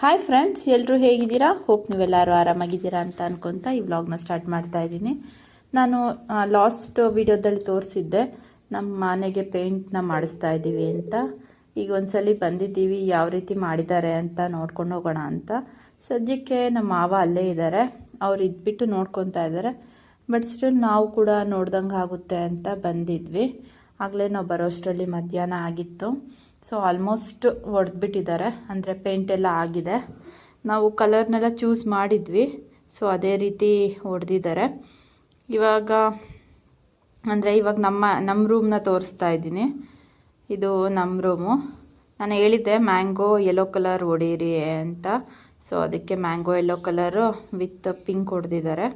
Hi friends ಎಲ್ಲರೂ ಹೇಗಿದ್ದೀರಾ? Hope ನೀವೆಲ್ಲರೂ ಆರಾಮಾಗಿದ್ದೀರಾ ಅಂತ ಅನ್ಕೊತ ಈ ವ್ಲಾಗ್ನ ಸ್ಟಾರ್ಟ್ ಮಾಡ್ತಾ ಇದ್ದೀನಿ. ನಾನು ಲಾಸ್ಟ್ ವಿಡಿಯೋದಲ್ಲಿ ತೋರಿಸಿದ್ದೆ. ನಮ್ಮ ಮನೆಗೆ ಪೇಂಟ್ನ ಮಾಡಿಸ್ತಾ ಇದ್ದೀವಿ ಅಂತ. ಈಗ ಒಂದ್ಸಲಿ ಬಂದಿದ್ದೀವಿ, ಯಾವ ರೀತಿ ಮಾಡಿದ್ದಾರೆ ಅಂತ ನೋಡ್ಕೊಂಡು ಹೋಗೋಣ ಅಂತ. ಸದ್ಯಕ್ಕೆ ನಮ್ಮ ಮಾವ ಅಲ್ಲೇ ಇದ್ದಾರೆ. ಅವ್ರು ಇದ್ಬಿಟ್ಟು ನೋಡ್ಕೊತಾ ಇದ್ದಾರೆ. ಬಟ್ ಸ್ಟಿಲ್ ನಾವು ಕೂಡ ನೋಡ್ದಂಗೆ ಆಗುತ್ತೆ ಅಂತ ಬಂದಿದ್ವಿ. ಆಗಲೇ ನಾವು ಬರೋಷ್ಟರಲ್ಲಿ ಮಧ್ಯಾಹ್ನ ಆಗಿತ್ತು. ಸೊ ಆಲ್ಮೋಸ್ಟ್ ಒಡೆದ್ಬಿಟ್ಟಿದ್ದಾರೆ. ಅಂದರೆ ಪೇಂಟ್ ಎಲ್ಲ ಆಗಿದೆ. ನಾವು ಕಲರ್ನೆಲ್ಲ ಚೂಸ್ ಮಾಡಿದ್ವಿ. ಸೊ ಅದೇ ರೀತಿ ಹೊಡೆದಿದ್ದಾರೆ ಇವಾಗ, ಅಂದರೆ ಇವಾಗ ನಮ್ಮ ನಮ್ಮ ರೂಮ್ನ ತೋರಿಸ್ತಾ ಇದ್ದೀನಿ. ಇದು ನಮ್ಮ ರೂಮು ನಾನು ಹೇಳಿದ್ದೆ ಮ್ಯಾಂಗೋ ಯೆಲ್ಲೋ ಕಲರ್ ಹೊಡೀರಿ ಅಂತ. ಸೊ ಅದಕ್ಕೆ mango yellow colour with pink ಹೊಡೆದಿದ್ದಾರೆ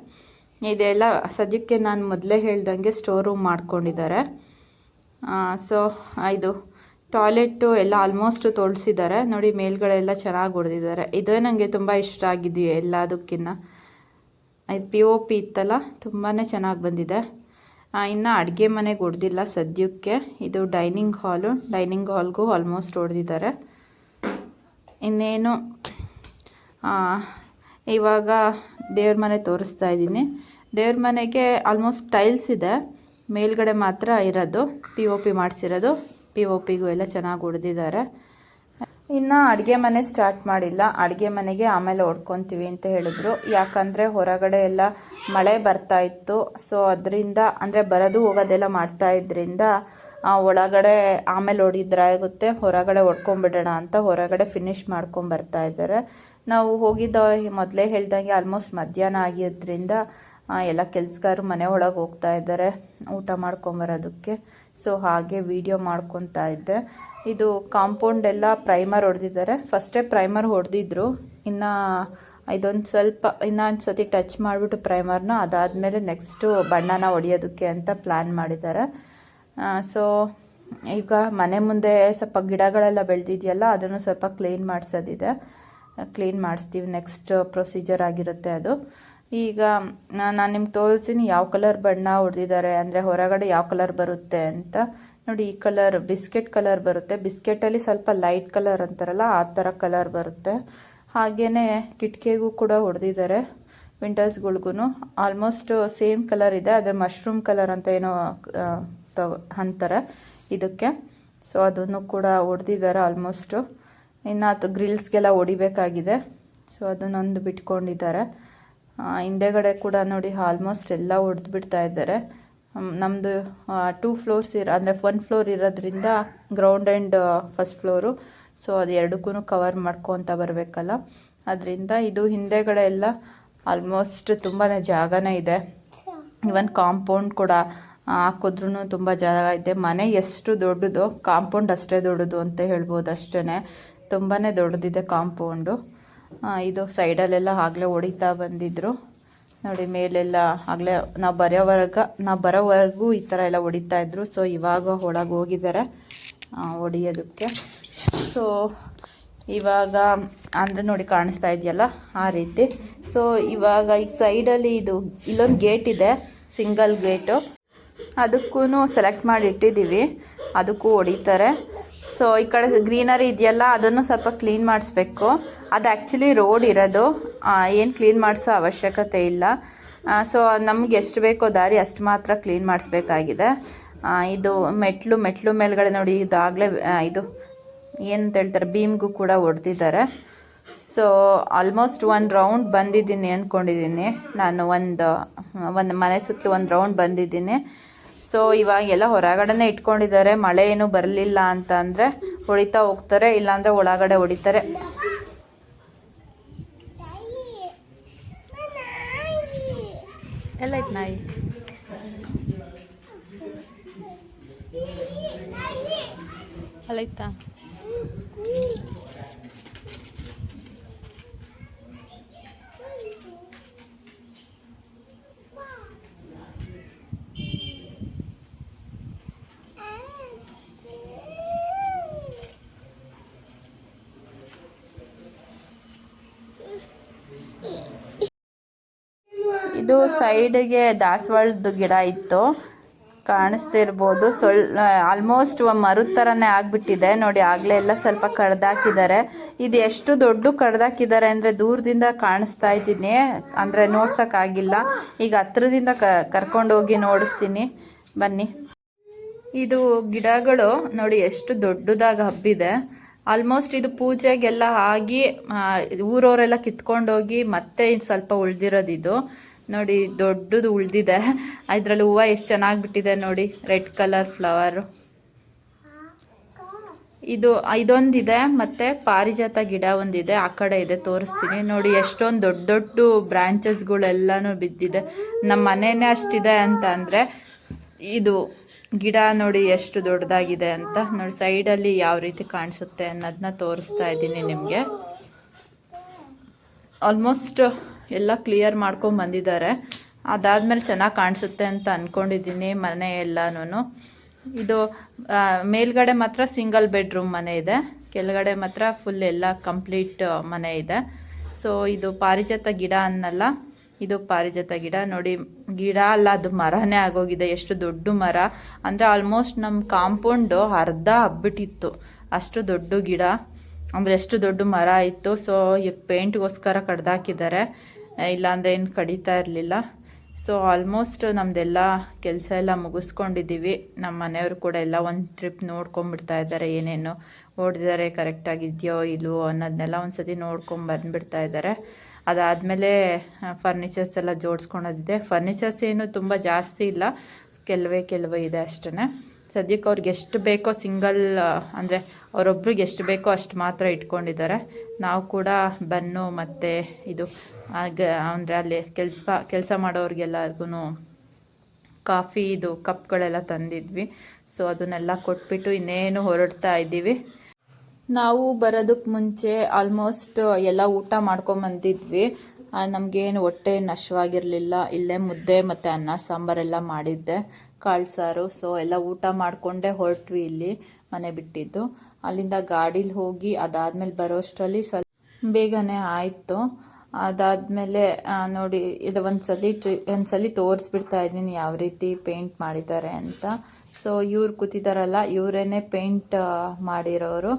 ಇದೆಲ್ಲ ಸದ್ಯಕ್ಕೆ ನಾನು ಮೊದಲೇ ಹೇಳ್ದಂಗೆ ಸ್ಟೋರ್ ರೂಮ್ ಮಾಡ್ಕೊಂಡಿದ್ದಾರೆ. ಸೊ ಇದು ಟಾಯ್ಲೆಟು ಎಲ್ಲ ಆಲ್ಮೋಸ್ಟ್ ತೋರಿಸಿದ್ದಾರೆ ನೋಡಿ ಮೇಲ್ಗಡೆ ಎಲ್ಲ ಚೆನ್ನಾಗಿ ಹೊಡೆದಿದ್ದಾರೆ ಇದೇ ನನಗೆ ತುಂಬ ಇಷ್ಟ ಆಗಿದ್ವಿ ಎಲ್ಲದಕ್ಕಿಂತ ಇದು ಪಿ ಓ ಪಿ ಇತ್ತಲ್ಲ ತುಂಬಾ ಚೆನ್ನಾಗಿ ಬಂದಿದೆ. ಇನ್ನು ಅಡುಗೆ ಮನೆಗೆ ಹೊಡೆದಿಲ್ಲ ಸದ್ಯಕ್ಕೆ. ಇದು ಡೈನಿಂಗ್ ಹಾಲು, ಡೈನಿಂಗ್ ಹಾಲ್ಗೂ ಆಲ್ಮೋಸ್ಟ್ ಹೊಡೆದಿದ್ದಾರೆ ಇನ್ನೇನು ಇವಾಗ ದೇವ್ರ ಮನೆ ತೋರಿಸ್ತಾ ಇದ್ದೀನಿ. ದೇವ್ರ ಮನೆಗೆ ಆಲ್ಮೋಸ್ಟ್ ಟೈಲ್ಸ್ ಇದೆ. ಮೇಲ್ಗಡೆ ಮಾತ್ರ ಇರೋದು ಪಿ ಒ ಪಿ ಮಾಡಿಸಿರೋದು. ಪಿ ಒ ಪಿಗೂ ಎಲ್ಲ ಚೆನ್ನಾಗಿ ಹೊಡೆದಿದ್ದಾರೆ. ಇನ್ನು ಅಡುಗೆ ಮನೆ ಸ್ಟಾರ್ಟ್ ಮಾಡಿಲ್ಲ. ಅಡುಗೆ ಮನೆಗೆ ಆಮೇಲೆ ಹೊಡ್ಕೊತೀವಿ ಅಂತ ಹೇಳಿದ್ರು. ಯಾಕಂದರೆ ಹೊರಗಡೆ ಎಲ್ಲ ಮಳೆ ಬರ್ತಾ ಇತ್ತು. ಸೊ ಅದರಿಂದ ಅಂದರೆ ಬರೋದು ಹೋಗೋದೆಲ್ಲ ಮಾಡ್ತಾ ಇದ್ರಿಂದ ಒಳಗಡೆ ಆಮೇಲೆ ಹೊಡಿದ್ರೆ ಆಗುತ್ತೆ. ಹೊರಗಡೆ ಹೊಡ್ಕೊಂಬಿಡೋಣ ಅಂತ ಹೊರಗಡೆ ಫಿನಿಶ್ ಮಾಡ್ಕೊಂಬರ್ತಾ ಇದ್ದಾರೆ. ನಾವು ಹೋಗಿದ್ದ ಮೊದಲೇ ಹೇಳ್ದಂಗೆ ಆಲ್ಮೋಸ್ಟ್ ಮಧ್ಯಾಹ್ನ ಆಗಿದ್ದರಿಂದ ಎಲ್ಲ ಕೆಲಸಗಾರರು ಮನೆ ಒಳಗೆ ಹೋಗ್ತಾ ಇದ್ದಾರೆ, ಊಟ ಮಾಡ್ಕೊಂಬರೋದಕ್ಕೆ ಸೊ ಹಾಗೆ ವಿಡಿಯೋ ಮಾಡ್ಕೊತಾ ಇದ್ದೆ. ಇದು ಕಾಂಪೌಂಡ್ ಎಲ್ಲ ಪ್ರೈಮರ್ ಹೊಡೆದಿದ್ದಾರೆ. ಫಸ್ಟೇ ಪ್ರೈಮರ್ ಹೊಡೆದಿದ್ರು. ಇನ್ನು ಇದೊಂದು ಸ್ವಲ್ಪ ಇನ್ನೊಂದು ಸತಿ ಟಚ್ ಮಾಡಿಬಿಟ್ಟು ಪ್ರೈಮರ್ನ ಅದಾದಮೇಲೆ ನೆಕ್ಸ್ಟು ಬಣ್ಣನ ಹೊಡೆಯೋದಕ್ಕೆ ಅಂತ ಪ್ಲ್ಯಾನ್ ಮಾಡಿದ್ದಾರೆ. ಸೊ ಈಗ ಮನೆ ಮುಂದೆ ಸ್ವಲ್ಪ ಗಿಡಗಳೆಲ್ಲ ಬೆಳೆದಿದೆಯಲ್ಲ, ಅದನ್ನು ಸ್ವಲ್ಪ ಕ್ಲೀನ್ ಮಾಡಿಸೋದಿದೆ. ಕ್ಲೀನ್ ಮಾಡಿಸ್ತೀವಿ. ನೆಕ್ಸ್ಟ್ ಪ್ರೊಸೀಜರ್ ಆಗಿರುತ್ತೆ ಅದು. ಈಗ ನಾನು ನಿಮ್ಗೆ ತೋರಿಸ್ತೀನಿ ಯಾವ ಕಲರ್ ಬಣ್ಣ ಹೊಡೆದಿದ್ದಾರೆ ಅಂದರೆ ಹೊರಗಡೆ ಯಾವ ಕಲರ್ ಬರುತ್ತೆ ಅಂತ. ನೋಡಿ, ಈ ಕಲರ್ ಬಿಸ್ಕೆಟ್ ಕಲರ್ ಬರುತ್ತೆ. ಬಿಸ್ಕೆಟಲ್ಲಿ ಸ್ವಲ್ಪ ಲೈಟ್ ಕಲರ್ ಅಂತಾರಲ್ಲ, ಆ ಥರ ಕಲರ್ ಬರುತ್ತೆ. ಹಾಗೇ ಕಿಟಕಿಗೂ ಕೂಡ ಹೊಡೆದಿದ್ದಾರೆ ವಿಂಡೋಸ್ಗಳ್ಗೂ ಆಲ್ಮೋಸ್ಟ್ ಸೇಮ್ ಕಲರ್ ಇದೆ, ಅದೇ ಮಶ್ರೂಮ್ ಕಲರ್ ಅಂತ ಏನೋ ತಗೋ ಅಂತಾರೆ ಇದಕ್ಕೆ. ಸೊ ಅದನ್ನು ಕೂಡ ಹೊಡೆದಿದ್ದಾರೆ ಆಲ್ಮೋಸ್ಟು ಇನ್ನು ಅದು ಗ್ರಿಲ್ಸ್ಗೆಲ್ಲ ಹೊಡಿಬೇಕಾಗಿದೆ. ಸೊ ಅದನ್ನೊಂದು ಬಿಟ್ಕೊಂಡಿದ್ದಾರೆ. ಹಿಂದೆಗಡೆ ಕೂಡ ನೋಡಿ ಆಲ್ಮೋಸ್ಟ್ ಎಲ್ಲ ಒಡೆದು ಬಿಡ್ತಾ ಇದ್ದಾರೆ. ನಮ್ಮದು ಟೂ ಫ್ಲೋರ್ಸ್ ಇರೋ, ಅಂದರೆ ಒನ್ ಫ್ಲೋರ್ ಇರೋದ್ರಿಂದ ground and first floor so ಅದು ಎರಡಕ್ಕೂ ಕವರ್ ಮಾಡ್ಕೊತ ಬರಬೇಕಲ್ಲ. ಅದರಿಂದ ಇದು ಹಿಂದೆಗಡೆ ಎಲ್ಲ ಆಲ್ಮೋಸ್ಟ್ ತುಂಬಾ ಜಾಗನೇ ಇದೆ. ಇವನ್ ಕಾಂಪೌಂಡ್ ಕೂಡ ಹಾಕಿದ್ರೂ ತುಂಬ ಜಾಗ ಇದೆ. ಮನೆ ಎಷ್ಟು ದೊಡ್ಡದು ಕಾಂಪೌಂಡ್ ಅಷ್ಟೇ ದೊಡ್ಡದು ಅಂತ ಹೇಳ್ಬೋದು ಅಷ್ಟೇ ತುಂಬಾ ದೊಡ್ಡದಿದೆ ಕಾಂಪೌಂಡು ಇದು ಸೈಡಲ್ಲೆಲ್ಲ ಆಗಲೇ ಹೊಡಿತಾ ಬಂದಿದ್ರು. ನೋಡಿ, ಮೇಲೆಲ್ಲ ಆಗಲೇ ನಾವು ಬರೋವರೆಗ ನಾವು ಬರೋವರೆಗೂ ಈ ಥರ ಎಲ್ಲ ಹೊಡಿತಾ ಇದ್ರು. ಸೊ ಇವಾಗ ಒಳಗೆ ಹೋಗಿದ್ದಾರೆ ಹೊಡಿಯೋದಕ್ಕೆ. ಸೊ ಇವಾಗ ಅಂದರೆ ನೋಡಿ ಕಾಣಿಸ್ತಾ ಇದೆಯಲ್ಲ ಆ ರೀತಿ. ಸೊ ಇವಾಗ ಈ ಸೈಡಲ್ಲಿ ಇದು ಇಲ್ಲೊಂದು ಗೇಟ್ ಇದೆ, ಸಿಂಗಲ್ ಗೇಟು. ಅದಕ್ಕೂ ಸೆಲೆಕ್ಟ್ ಮಾಡಿ ಇಟ್ಟಿದ್ದೀವಿ. ಅದಕ್ಕೂ ಹೊಡಿತಾರೆ. ಸೊ ಈ ಕಡೆ ಗ್ರೀನರಿ ಇದೆಯಲ್ಲ, ಅದನ್ನು ಸ್ವಲ್ಪ ಕ್ಲೀನ್ ಮಾಡಿಸ್ಬೇಕು. ಅದು ಆ್ಯಕ್ಚುಲಿ ರೋಡ್ ಇರೋದು. ಏನು ಕ್ಲೀನ್ ಮಾಡಿಸೋ ಅವಶ್ಯಕತೆ ಇಲ್ಲ. ಸೊ ನಮ್ಗೆ ಎಷ್ಟು ಬೇಕೋ ದಾರಿ ಅಷ್ಟು ಮಾತ್ರ ಕ್ಲೀನ್ ಮಾಡಿಸ್ಬೇಕಾಗಿದೆ. ಇದು ಮೆಟ್ಲು ಮೆಟ್ಲು ಮೇಲ್ಗಡೆ ನೋಡಿ, ಇದಾಗಲೇ ಇದು ಏನಂತ ಹೇಳ್ತಾರೆ ಬೀಮ್ಗೂ ಕೂಡ ಹೊಡೆದಿದ್ದಾರೆ ಸೊ ಆಲ್ಮೋಸ್ಟ್ ಒಂದು ರೌಂಡ್ ಬಂದಿದ್ದೀನಿ ಅಂದ್ಕೊಂಡಿದ್ದೀನಿ ನಾನು ಒಂದು ಒಂದು ಮನೆ ಸುತ್ತಲೂ ಒಂದು ರೌಂಡ್ ಬಂದಿದ್ದೀನಿ. ಸೊ ಇವಾಗ ಎಲ್ಲ ಹೊರಗಡೆನೇ ಇಟ್ಕೊಂಡಿದ್ದಾರೆ. ಮಳೆ ಏನು ಬರಲಿಲ್ಲ ಅಂತ ಅಂದರೆ ಹೊಡಿತಾ ಹೋಗ್ತಾರೆ ಇಲ್ಲಾಂದರೆ ಒಳಗಡೆ ಹೊಡಿತಾರೆ. ಎಲ್ಲ ಐತೆ ನಾಯಿ ಅಲ್ಲೈತಾ ಇದು ಸೈಡ್ಗೆ ದಾಸವಾಳದ ಗಿಡ ಇತ್ತು. ಕಾಣಿಸ್ತಿರ್ಬೋದು. ಸೊಳ್ ಆಲ್ಮೋಸ್ಟ್ ಮರದ ಥರನೇ ಆಗಿಬಿಟ್ಟಿದೆ. ನೋಡಿ, ಆಗಲೇ ಎಲ್ಲ ಸ್ವಲ್ಪ ಕಡ್ದಾಕಿದ್ದಾರೆ. ಇದು ಎಷ್ಟು ದೊಡ್ಡ ಕಡ್ದಾಕಿದ್ದಾರೆ ಅಂದರೆ ದೂರದಿಂದ ಕಾಣಿಸ್ತಾ ಇದ್ದೀನಿ. ಅಂದರೆ ನೋಡ್ಸೋಕ್ಕಾಗಿಲ್ಲ. ಈಗ ಹತ್ರದಿಂದ ಕ ಕರ್ಕೊಂಡೋಗಿ ನೋಡಿಸ್ತೀನಿ. ಬನ್ನಿ. ಇದು ಗಿಡಗಳು. ನೋಡಿ, ಎಷ್ಟು ದೊಡ್ಡದಾಗಿ ಹಬ್ಬಿದೆ. ಆಲ್ಮೋಸ್ಟ್ ಇದು ಪೂಜೆಗೆಲ್ಲ ಆಗಿ ಊರವರೆಲ್ಲ ಕಿತ್ಕೊಂಡೋಗಿ ಮತ್ತೆ ಇನ್ನು ಸ್ವಲ್ಪ ಉಳಿದಿರೋದಿದು. ನೋಡಿ, ದೊಡ್ಡದು ಉಳಿದಿದೆ. ಅದ್ರಲ್ಲಿ ಹೂವು ಎಷ್ಟು ಚೆನ್ನಾಗಿ ಬಿಟ್ಟಿದೆ ನೋಡಿ, ರೆಡ್ ಕಲರ್ ಫ್ಲವರು. ಇದು, ಇದೊಂದಿದೆ, ಮತ್ತೆ ಪಾರಿಜಾತ ಗಿಡ ಒಂದಿದೆ, ಆ ಕಡೆ ಇದೆ, ತೋರಿಸ್ತೀನಿ. ನೋಡಿ, ಎಷ್ಟೊಂದು ದೊಡ್ಡ ದೊಡ್ಡ ಬ್ರಾಂಚಸ್ಗಳೆಲ್ಲನೂ ಬಿದ್ದಿದೆ. ನಮ್ಮ ಮನೆನೇ ಅಷ್ಟಿದೆ ಅಂತ ಅಂದರೆ, ಇದು ಗಿಡ ನೋಡಿ ಎಷ್ಟು ದೊಡ್ಡದಾಗಿದೆ ಅಂತ. ನೋಡಿ, ಸೈಡಲ್ಲಿ ಯಾವ ರೀತಿ ಕಾಣಿಸುತ್ತೆ ಅನ್ನೋದನ್ನ ತೋರಿಸ್ತಾ ಇದ್ದೀನಿ ನಿಮಗೆ. ಆಲ್ಮೋಸ್ಟ್ ಎಲ್ಲ ಕ್ಲಿಯರ್ ಮಾಡ್ಕೊಂಡು ಬಂದಿದ್ದಾರೆ. ಅದಾದಮೇಲೆ ಚೆನ್ನಾಗಿ ಕಾಣಿಸುತ್ತೆ ಅಂತ ಅಂದ್ಕೊಂಡಿದ್ದೀನಿ ಮನೆ ಎಲ್ಲನೂ ಇದು ಮೇಲ್ಗಡೆ ಮಾತ್ರ ಸಿಂಗಲ್ ಬೆಡ್ರೂಮ್ ಮನೆ ಇದೆ. ಕೆಳಗಡೆ ಮಾತ್ರ ಫುಲ್ ಎಲ್ಲ ಕಂಪ್ಲೀಟ್ ಮನೆ ಇದೆ. ಸೊ ಇದು ಪಾರಿಜಾತ ಗಿಡ ಅನ್ನಲ್ಲ, ಇದು ಪಾರಿಜಾತ ಗಿಡ. ನೋಡಿ, ಗಿಡ ಅಲ್ಲ, ಅದು ಮರನೇ ಆಗೋಗಿದೆ. ಎಷ್ಟು ದೊಡ್ಡ ಮರ. ಅಂದರೆ ಆಲ್ಮೋಸ್ಟ್ ನಮ್ಮ ಕಾಂಪೌಂಡು ಅರ್ಧ ಹಬ್ಬಿಟ್ಟಿತ್ತು. ಅಷ್ಟು ದೊಡ್ಡ ಗಿಡ. ಅಂದರೆ ಎಷ್ಟು ದೊಡ್ಡ ಮರ ಇತ್ತು ಸೊ ಈಗ ಪೇಂಟ್ಗೋಸ್ಕರ ಕಡ್ದಾಕಿದ್ದಾರೆ. ಇಲ್ಲಾಂದರೆ ಏನು ಕಡಿತಾ ಇರಲಿಲ್ಲ. ಸೊ ಆಲ್ಮೋಸ್ಟ್ ನಮ್ಮದೆಲ್ಲ ಕೆಲಸ ಎಲ್ಲ ಮುಗಿಸ್ಕೊಂಡಿದ್ದೀವಿ ನಮ್ಮ ಮನೆಯವರು ಕೂಡ ಎಲ್ಲ ಒಂದು ಟ್ರಿಪ್ ನೋಡ್ಕೊಂಬಿಡ್ತಾ ಇದ್ದಾರೆ. ಏನೇನು ಓಡಿದ್ದಾರೆ ಕರೆಕ್ಟಾಗಿದೆಯೋ ಇಲ್ವೋ ಅನ್ನೋದನ್ನೆಲ್ಲ ಒಂದು ಸತಿ ನೋಡ್ಕೊಂಡು ಇದ್ದಾರೆ. ಅದಾದಮೇಲೆ ಫರ್ನಿಚರ್ಸ್ ಎಲ್ಲ ಜೋಡಿಸ್ಕೊಳೋದಿದೆ. ಫರ್ನಿಚರ್ಸ್ ಏನು ತುಂಬ ಜಾಸ್ತಿ ಇಲ್ಲ. ಕೆಲವೇ ಕೆಲವೇ ಇದೆ ಅಷ್ಟೇ ಸದ್ಯಕ್ಕೆ ಅವ್ರಿಗೆ ಎಷ್ಟು ಬೇಕೋ ಸಿಂಗಲ್ ಅಂದರೆ ಅವರೊಬ್ರಿಗೆ ಎಷ್ಟು ಬೇಕೋ ಅಷ್ಟು ಮಾತ್ರ ಇಟ್ಕೊಂಡಿದ್ದಾರೆ. ನಾವು ಕೂಡ ಬನ್ನು ಮತ್ತು ಇದು, ಆಗ, ಅಂದರೆ ಅಲ್ಲಿ ಕೆಲಸ ಕೆಲಸ ಮಾಡೋರಿಗೆಲ್ಲರಿಗೂ ಕಾಫಿ, ಇದು ಕಪ್ಗಳೆಲ್ಲ ತಂದಿದ್ವಿ. ಸೊ ಅದನ್ನೆಲ್ಲ ಕೊಟ್ಬಿಟ್ಟು ಇನ್ನೇನು ಹೊರಡ್ತಾ ಇದ್ದೀವಿ. ನಾವು ಬರೋದಕ್ಕೆ ಮುಂಚೆ ಆಲ್ಮೋಸ್ಟ್ ಎಲ್ಲ ಊಟ ಮಾಡ್ಕೊಂಬಂದಿದ್ವಿ ನಮಗೇನು ಹೊಟ್ಟೆ ನಶವಾಗಿರಲಿಲ್ಲ. ಇಲ್ಲೇ ಮುದ್ದೆ ಮತ್ತು ಅನ್ನ ಸಾಂಬಾರೆಲ್ಲ ಮಾಡಿದ್ದೆ. ಕಾಳು ಸಾರು, ಸೊ ಎಲ್ಲ ಊಟ ಮಾಡಿಕೊಂಡೇ ಹೊರಟ್ವಿ ಇಲ್ಲಿ ಮನೆ ಬಿಟ್ಟಿದ್ದು. ಅಲ್ಲಿಂದ ಗಾಡೀಲಿ ಹೋಗಿ ಅದಾದಮೇಲೆ ಬರೋಷ್ಟರಲ್ಲಿ ಸ್ವಲ್ಪ ಬೇಗನೆ ಆಯಿತು. ಅದಾದಮೇಲೆ ನೋಡಿ, ಇದು ಒಂದ್ಸಲಿ ಟ್ರಿ, ಒಂದ್ಸಲಿ ತೋರಿಸ್ಬಿಡ್ತಾ ಇದ್ದೀನಿ ಯಾವ ರೀತಿ ಪೇಂಟ್ ಮಾಡಿದ್ದಾರೆ ಅಂತ. ಸೊ, ಇವ್ರು ಕೂತಿದ್ದಾರಲ್ಲ ಇವರೇನೆ ಪೇಂಟ್ ಮಾಡಿರೋರು.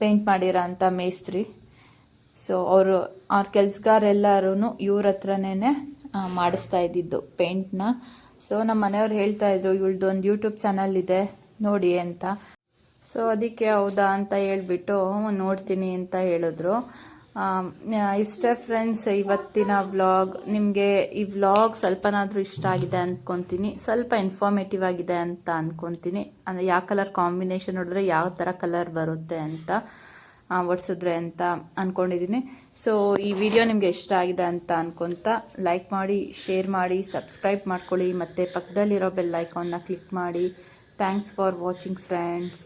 ಪೇಂಟ್ ಮಾಡಿರೋ ಮೇಸ್ತ್ರಿ. ಸೊ, ಅವರು, ಅವ್ರ ಕೆಲಸಗಾರೆಲ್ಲರೂ ಇವ್ರ ಹತ್ರನೇ ಮಾಡಿಸ್ತಾ ಇದ್ದಿದ್ದು ಪೇಂಟ್ನ. ಸೊ ನಮ್ಮ ಮನೆಯವ್ರು ಹೇಳ್ತಾ ಇದ್ರು ಇವಳ್ದು ಒಂದು ಯೂಟ್ಯೂಬ್ ಚಾನಲ್ ಇದೆ, ನೋಡಿ ಅಂತ. ಸೊ ಅದಕ್ಕೆ ಹೌದಾ ಅಂತ ಹೇಳ್ಬಿಟ್ಟು ನೋಡ್ತೀನಿ ಅಂತ ಹೇಳಿದ್ರು. ಇಷ್ಟೇ ಫ್ರೆಂಡ್ಸ್ ಇವತ್ತಿನ ವ್ಲಾಗ್ ನಿಮಗೆ ಈ ವ್ಲಾಗ್ ಸ್ವಲ್ಪನಾದರೂ ಇಷ್ಟ ಆಗಿದೆ ಅಂದ್ಕೊತೀನಿ ಸ್ವಲ್ಪ ಇನ್ಫಾರ್ಮೇಟಿವ್ ಆಗಿದೆ ಅಂತ ಅಂದ್ಕೊತೀನಿ ಅಂದರೆ, ಯಾವ ಕಲರ್ ಕಾಂಬಿನೇಷನ್ ನೋಡಿದ್ರೆ ಯಾವ ಥರ ಕಲರ್ ಬರುತ್ತೆ ಅಂತ. ಒಡ್ಸಿದ್ರೆ ಅಂತ ಅಂದ್ಕೊಂಡಿದ್ದೀನಿ ಸೊ ಈ ವಿಡಿಯೋ ನಿಮಗೆ ಇಷ್ಟ ಆಗಿದೆ ಅಂತ ಅಂದ್ಕೊತ ಲೈಕ್ ಮಾಡಿ ಶೇರ್ ಮಾಡಿ ಸಬ್ಸ್ಕ್ರೈಬ್ ಮಾಡ್ಕೊಳ್ಳಿ. ಮತ್ತು ಪಕ್ಕದಲ್ಲಿರೋ ಬೆಲ್ ಐಕಾನ್ನ ಕ್ಲಿಕ್ ಮಾಡಿ. Thanks for watching friends